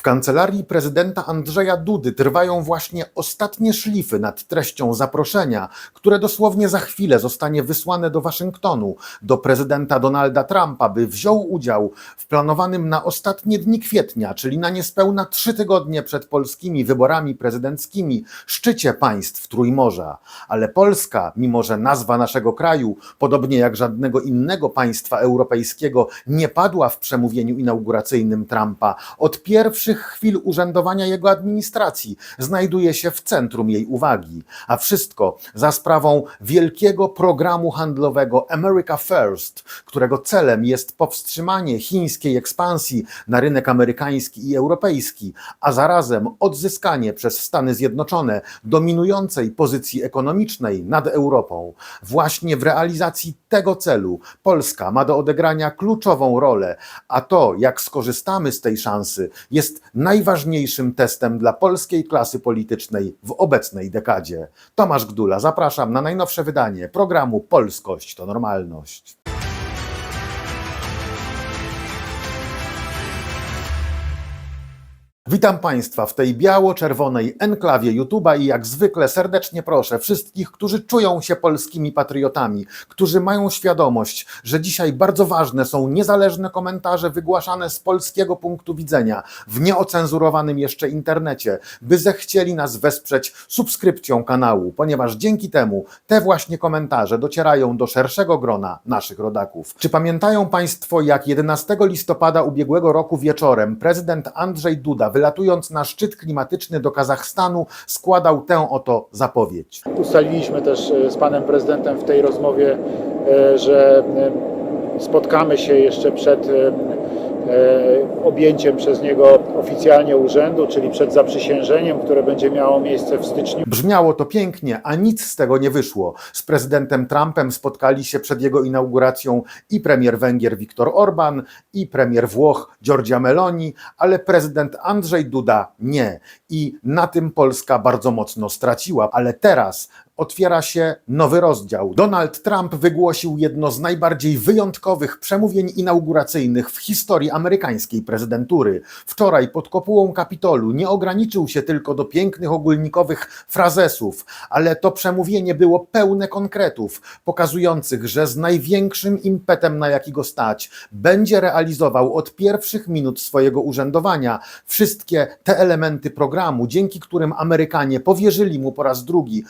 W kancelarii prezydenta Andrzeja Dudy trwają właśnie ostatnie szlify nad treścią zaproszenia, które dosłownie za chwilę zostanie wysłane do Waszyngtonu, do prezydenta Donalda Trumpa, by wziął udział w planowanym na ostatnie dni kwietnia, czyli na niespełna trzy tygodnie przed polskimi wyborami prezydenckimi, szczycie państw Trójmorza. Ale Polska, mimo że nazwa naszego kraju, podobnie jak żadnego innego państwa europejskiego, nie padła w przemówieniu inauguracyjnym Trumpa, od pierwszych chwil urzędowania jego administracji znajduje się w centrum jej uwagi. A wszystko za sprawą wielkiego programu handlowego America First, którego celem jest powstrzymanie chińskiej ekspansji na rynek amerykański i europejski, a zarazem odzyskanie przez Stany Zjednoczone dominującej pozycji ekonomicznej nad Europą. Właśnie w realizacji tego celu Polska ma do odegrania kluczową rolę, a to, jak skorzystamy z tej szansy, jest najważniejszym testem dla polskiej klasy politycznej w obecnej dekadzie. Tomasz Gdula, zapraszam na najnowsze wydanie programu Polskość to normalność. Witam Państwa w tej biało-czerwonej enklawie YouTube'a i jak zwykle serdecznie proszę wszystkich, którzy czują się polskimi patriotami, którzy mają świadomość, że dzisiaj bardzo ważne są niezależne komentarze wygłaszane z polskiego punktu widzenia w nieocenzurowanym jeszcze internecie, by zechcieli nas wesprzeć subskrypcją kanału, ponieważ dzięki temu te właśnie komentarze docierają do szerszego grona naszych rodaków. Czy pamiętają Państwo, jak 11 listopada ubiegłego roku wieczorem prezydent Andrzej Duda, wylatując na szczyt klimatyczny do Kazachstanu, składał tę oto zapowiedź. Ustaliliśmy też e, z panem prezydentem w tej rozmowie, e, że e, spotkamy się jeszcze przed objęciem przez niego oficjalnie urzędu, czyli przed zaprzysiężeniem, które będzie miało miejsce w styczniu. Brzmiało to pięknie, a nic z tego nie wyszło. Z prezydentem Trumpem spotkali się przed jego inauguracją i premier Węgier Viktor Orban, i premier Włoch Giorgia Meloni, ale prezydent Andrzej Duda nie. I na tym Polska bardzo mocno straciła. Ale teraz otwiera się nowy rozdział. Donald Trump wygłosił jedno z najbardziej wyjątkowych przemówień inauguracyjnych w historii amerykańskiej prezydentury. Wczoraj pod kopułą Kapitolu nie ograniczył się tylko do pięknych ogólnikowych frazesów, ale to przemówienie było pełne konkretów, pokazujących, że z największym impetem, na jaki go stać, będzie realizował od pierwszych minut swojego urzędowania wszystkie te elementy programu, dzięki którym Amerykanie powierzyli mu po raz drugi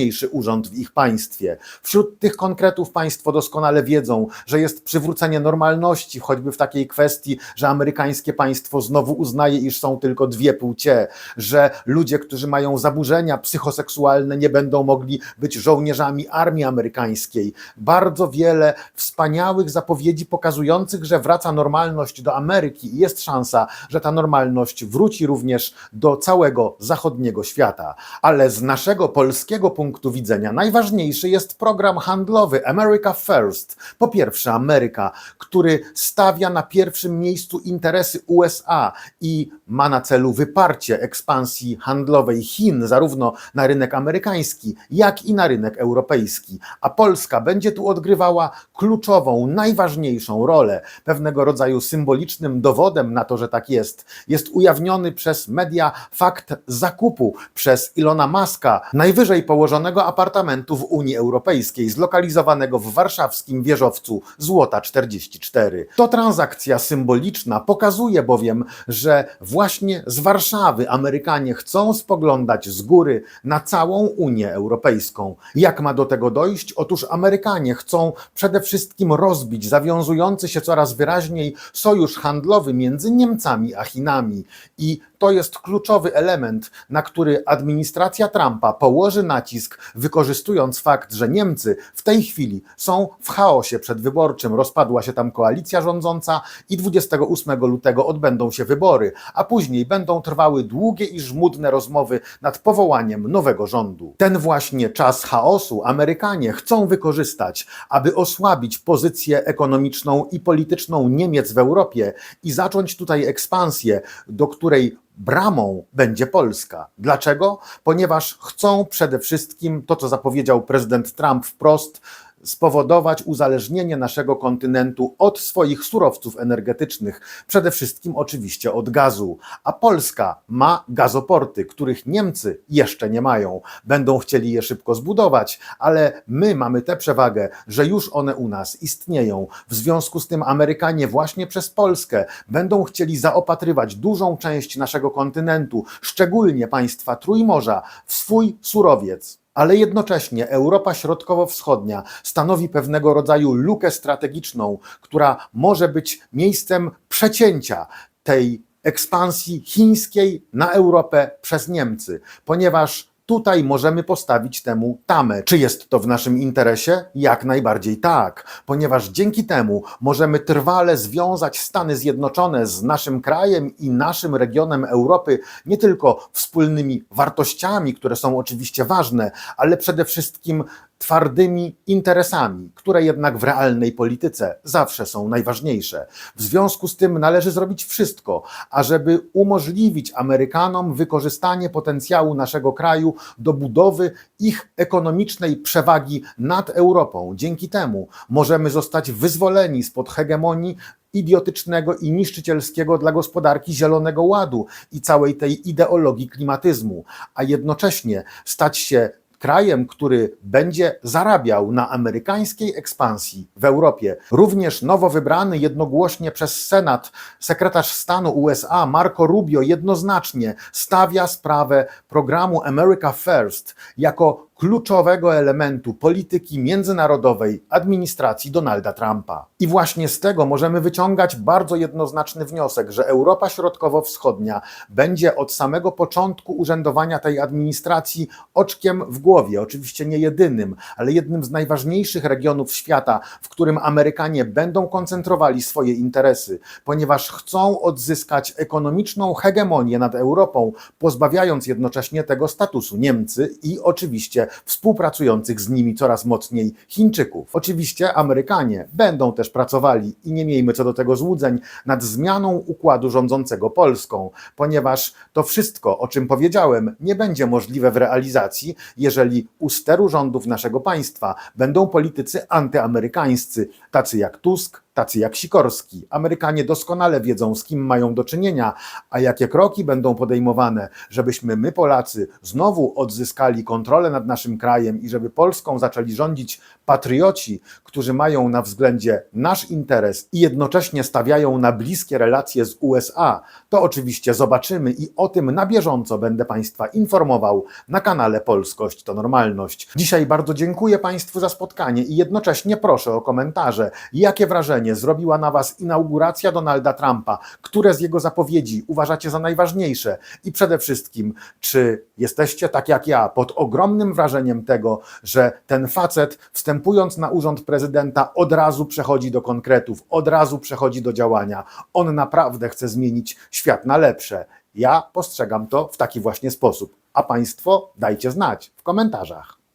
najważniejszy urząd w ich państwie. Wśród tych konkretów Państwo doskonale wiedzą, że jest przywrócenie normalności, choćby w takiej kwestii, że amerykańskie państwo znowu uznaje, iż są tylko dwie płcie, że ludzie, którzy mają zaburzenia psychoseksualne, nie będą mogli być żołnierzami armii amerykańskiej. Bardzo wiele wspaniałych zapowiedzi pokazujących, że wraca normalność do Ameryki i jest szansa, że ta normalność wróci również do całego zachodniego świata. Ale z naszego polskiego punktu widzenia najważniejszy jest program handlowy America First. Po pierwsze, Ameryka, który stawia na pierwszym miejscu interesy USA i ma na celu wyparcie ekspansji handlowej Chin, zarówno na rynek amerykański, jak i na rynek europejski. A Polska będzie tu odgrywała kluczową, najważniejszą rolę. Pewnego rodzaju symbolicznym dowodem na to, że tak jest, jest ujawniony przez media fakt zakupu przez Ilona Maska najwyżej położonego apartamentu w Unii Europejskiej, zlokalizowanego w warszawskim wieżowcu Złota 44. To transakcja symboliczna, pokazuje bowiem, że właśnie z Warszawy Amerykanie chcą spoglądać z góry na całą Unię Europejską. Jak ma do tego dojść? Otóż Amerykanie chcą przede wszystkim rozbić zawiązujący się coraz wyraźniej sojusz handlowy między Niemcami a Chinami. I to jest kluczowy element, na który administracja Trumpa położy nacisk, wykorzystując fakt, że Niemcy w tej chwili są w chaosie przedwyborczym. Rozpadła się tam koalicja rządząca i 28 lutego odbędą się wybory, a później będą trwały długie i żmudne rozmowy nad powołaniem nowego rządu. Ten właśnie czas chaosu Amerykanie chcą wykorzystać, aby osłabić pozycję ekonomiczną i polityczną Niemiec w Europie i zacząć tutaj ekspansję, do której bramą będzie Polska. Dlaczego? Ponieważ chcą przede wszystkim to, co zapowiedział prezydent Trump wprost, spowodować uzależnienie naszego kontynentu od swoich surowców energetycznych, przede wszystkim oczywiście od gazu. A Polska ma gazoporty, których Niemcy jeszcze nie mają. Będą chcieli je szybko zbudować, ale my mamy tę przewagę, że już one u nas istnieją. W związku z tym Amerykanie właśnie przez Polskę będą chcieli zaopatrywać dużą część naszego kontynentu, szczególnie państwa Trójmorza, w swój surowiec. Ale jednocześnie Europa Środkowo-Wschodnia stanowi pewnego rodzaju lukę strategiczną, która może być miejscem przecięcia tej ekspansji chińskiej na Europę przez Niemcy, ponieważ Tutaj możemy postawić temu tamę. Czy jest to w naszym interesie? Jak najbardziej tak, ponieważ dzięki temu możemy trwale związać Stany Zjednoczone z naszym krajem i naszym regionem Europy nie tylko wspólnymi wartościami, które są oczywiście ważne, ale przede wszystkim twardymi interesami, które jednak w realnej polityce zawsze są najważniejsze. W związku z tym należy zrobić wszystko, ażeby umożliwić Amerykanom wykorzystanie potencjału naszego kraju do budowy ich ekonomicznej przewagi nad Europą. Dzięki temu możemy zostać wyzwoleni spod hegemonii idiotycznego i niszczycielskiego dla gospodarki Zielonego Ładu i całej tej ideologii klimatyzmu, a jednocześnie stać się krajem, który będzie zarabiał na amerykańskiej ekspansji w Europie. Również nowo wybrany jednogłośnie przez Senat sekretarz stanu USA Marco Rubio jednoznacznie stawia sprawę programu America First jako kluczowego elementu polityki międzynarodowej administracji Donalda Trumpa. I właśnie z tego możemy wyciągać bardzo jednoznaczny wniosek, że Europa Środkowo-Wschodnia będzie od samego początku urzędowania tej administracji oczkiem w głowie, oczywiście nie jedynym, ale jednym z najważniejszych regionów świata, w którym Amerykanie będą koncentrowali swoje interesy, ponieważ chcą odzyskać ekonomiczną hegemonię nad Europą, pozbawiając jednocześnie tego statusu Niemcy i oczywiście współpracujących z nimi coraz mocniej Chińczyków. Oczywiście Amerykanie będą też pracowali i nie miejmy co do tego złudzeń nad zmianą układu rządzącego Polską, ponieważ to wszystko, o czym powiedziałem, nie będzie możliwe w realizacji, jeżeli u steru rządów naszego państwa będą politycy antyamerykańscy, tacy jak Tusk, tacy jak Sikorski. Amerykanie doskonale wiedzą, z kim mają do czynienia, a jakie kroki będą podejmowane, żebyśmy my, Polacy, znowu odzyskali kontrolę nad naszym krajem i żeby Polską zaczęli rządzić patrioci, którzy mają na względzie nasz interes i jednocześnie stawiają na bliskie relacje z USA, to oczywiście zobaczymy i o tym na bieżąco będę Państwa informował na kanale Polskość to Normalność. Dzisiaj bardzo dziękuję Państwu za spotkanie i jednocześnie proszę o komentarze, jakie wrażenie zrobiła na Was inauguracja Donalda Trumpa, które z jego zapowiedzi uważacie za najważniejsze i przede wszystkim, czy jesteście tak jak ja pod ogromnym wrażeniem tego, że ten facet wstępując na urząd prezydenta od razu przechodzi do konkretów, od razu przechodzi do działania. On naprawdę chce zmienić świat na lepsze. Ja postrzegam to w taki właśnie sposób. A Państwo dajcie znać w komentarzach.